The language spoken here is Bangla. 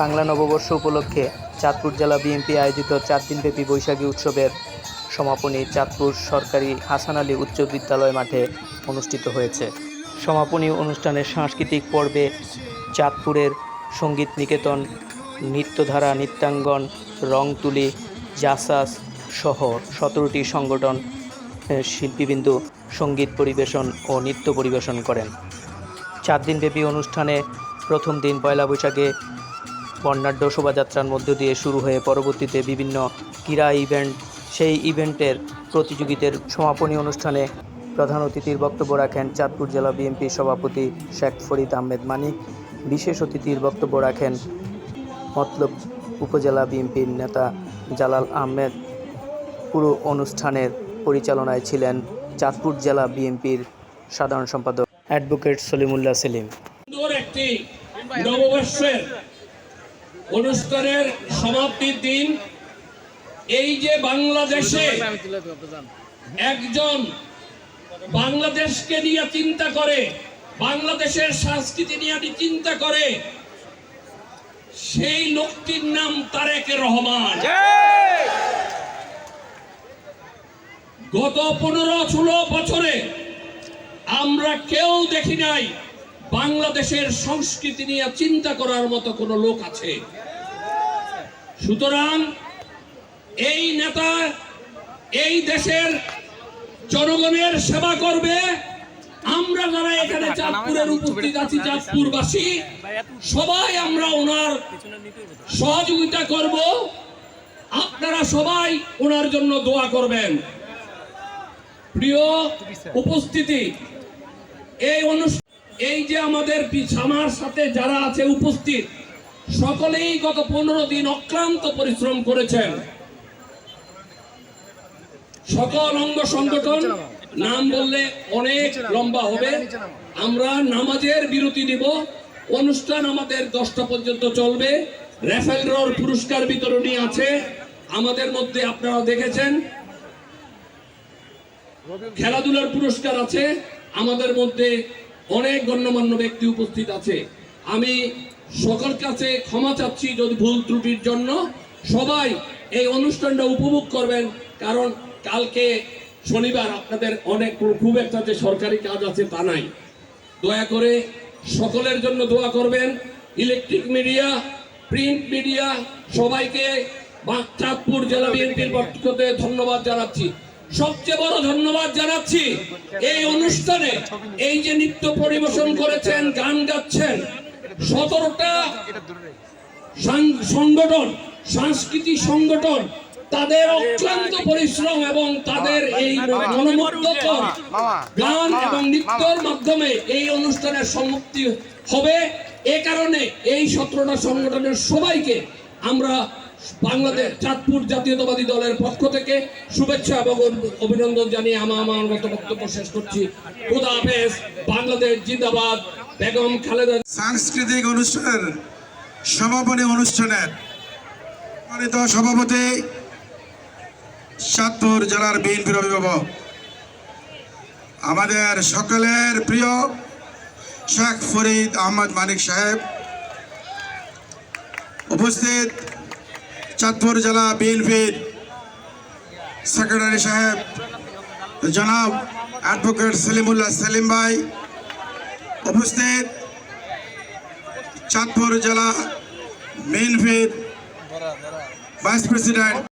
বাংলা নববর্ষ উপলক্ষে চাঁদপুর জেলা বিএনপি আয়োজিত চার দিনব্যাপী বৈশাখী উৎসবের সমাপনী চাঁদপুর সরকারি হাসান আলী উচ্চ বিদ্যালয় মাঠে অনুষ্ঠিত হয়েছে। সমাপনী অনুষ্ঠানের সাংস্কৃতিক পর্বে চাঁদপুরের সংগীত নিকেতন, নৃত্যধারা, নৃত্যাঙ্গন, রংতুলি, জাসাস সহ সতেরোটি সংগঠন শিল্পীবৃন্দ, সংগীত পরিবেশন ও নৃত্য পরিবেশন করেন। চার দিনব্যাপী অনুষ্ঠানে প্রথম দিন পয়লা বৈশাখে বর্ণাঢ্য শোভাযাত্রার মধ্য দিয়ে শুরু হয়ে পরবর্তীতে বিভিন্ন ক্রীড়া ইভেন্ট, সেই ইভেন্টের প্রতিযোগিতার সমাপনী অনুষ্ঠানে প্রধান অতিথির বক্তব্য রাখেন চাঁদপুর জেলা বিএনপির সভাপতি শেখ ফরিদ আহমেদ মানিক বিশেষ অতিথির বক্তব্য রাখেন মতলব উপজেলা বিএনপির নেতা জালাল আহমেদ। পুরো অনুষ্ঠানের পরিচালনায় ছিলেন চাঁদপুর জেলা বিএনপির সাধারণ সম্পাদক অ্যাডভোকেট সলিমুল্লাহ সেলিম। একটি নববর্ষের অনুষ্ঠানের সমাপ্তির দিন এই যে বাংলাদেশে একজন বাংলাদেশকে নিয়ে চিন্তা করে, বাংলাদেশের সংস্কৃতি নিয়ে চিন্তা করে, সেই লোকটির নাম তারেক রহমান। গত পনেরো ষোলো বছরে আমরা কেউ দেখি নাই বাংলাদেশের সংস্কৃতি নিয়ে চিন্তা করার মতো কোনো লোক আছে। সুতরাং এই নেতা এই দেশের জনগণের সেবা করবে। আমরা যারা এখানে চাঁদপুরের উপস্থিত আছি চাঁদপুরবাসী সবাই আমরা ওনার সহযোগিতা করব। আপনারা সবাই ওনার জন্য দোয়া করবেন। প্রিয় উপস্থিতি এই অনুষ্ঠান এই যে আমাদের আমার সাথে যারা আছে উপস্থিত, সকলেই গত পনেরো দিন অক্লান্ত পরিশ্রম করেছেন। সকল অঙ্গ সংগঠন, নাম বললে অনেক লম্বা হবে, আমরা নামাজের বিরতি নিব অনুষ্ঠান আমাদের দশটা পর্যন্ত চলবে। রেফেল ড্রর পুরস্কার বিতরণী আছে। আমাদের মধ্যে আপনারা দেখেছেন। খেলাধুলার পুরস্কার আছে। আমাদের মধ্যে অনেক গণ্যমান্য ব্যক্তি উপস্থিত আছে। আমি সকল কাছে ক্ষমা চাচ্ছি যদি ভুল ত্রুটির জন্য। সবাই এই অনুষ্ঠানটা উপভোগ করবেন, কারণ কালকে শনিবার আপনাদের অনেক খুব একটা যে সরকারি কাজ আছে তা নাই। দয়া করে সকলের জন্য দোয়া করবেন। ইলেকট্রিক মিডিয়া, প্রিন্ট মিডিয়া, সবাইকে চাঁদপুর জেলা বিএনপির পক্ষ ধন্যবাদ জানাচ্ছি। সবচেয়ে বড় ধন্যবাদ জানাচ্ছি এই অনুষ্ঠানে এই যে নৃত্য পরিবেশন করেছেন, গান গাচ্ছেন, সতেরোটা সংগঠন, সাংস্কৃতিক সংগঠন, তাদের অক্লান্ত পরিশ্রম এবং তাদের এই মনোমুগ্ধকর গান এবং নৃত্যর মাধ্যমে এই অনুষ্ঠানের সম্মুক্তি হবে। এ কারণে এই সতেরোটা সংগঠনের সবাইকে আমরা বাংলাদেশ চাঁদপুর জাতীয়তাবাদী দলের পক্ষ থেকে শুভেচ্ছা এবং অভিনন্দন জানিয়ে আমার আমার মতো বক্তব্য শেষ করছি। খুদা হাফেজ, বাংলাদেশ জিন্দাবাদ, বেগম খালেদা সাংস্কৃতিক অনুষ্ঠানের সমাপনী অনুষ্ঠানের সম্মানিত সভাপতি চাঁদপুর জেলার বিএনপির অভিভাবক, আমাদের সকলের প্রিয় শেখ ফরিদ আহমদ মানিক সাহেব, উপস্থিত চাঁদপুর জেলা বিএনপির সেক্রেটারি সাহেব, জনাব অ্যাডভোকেট সেলিমুল্লাহ সেলিম ভাই উপস্থিত। চাঁদপুর জেলা বিএনপির ভাইস প্রেসিডেন্ট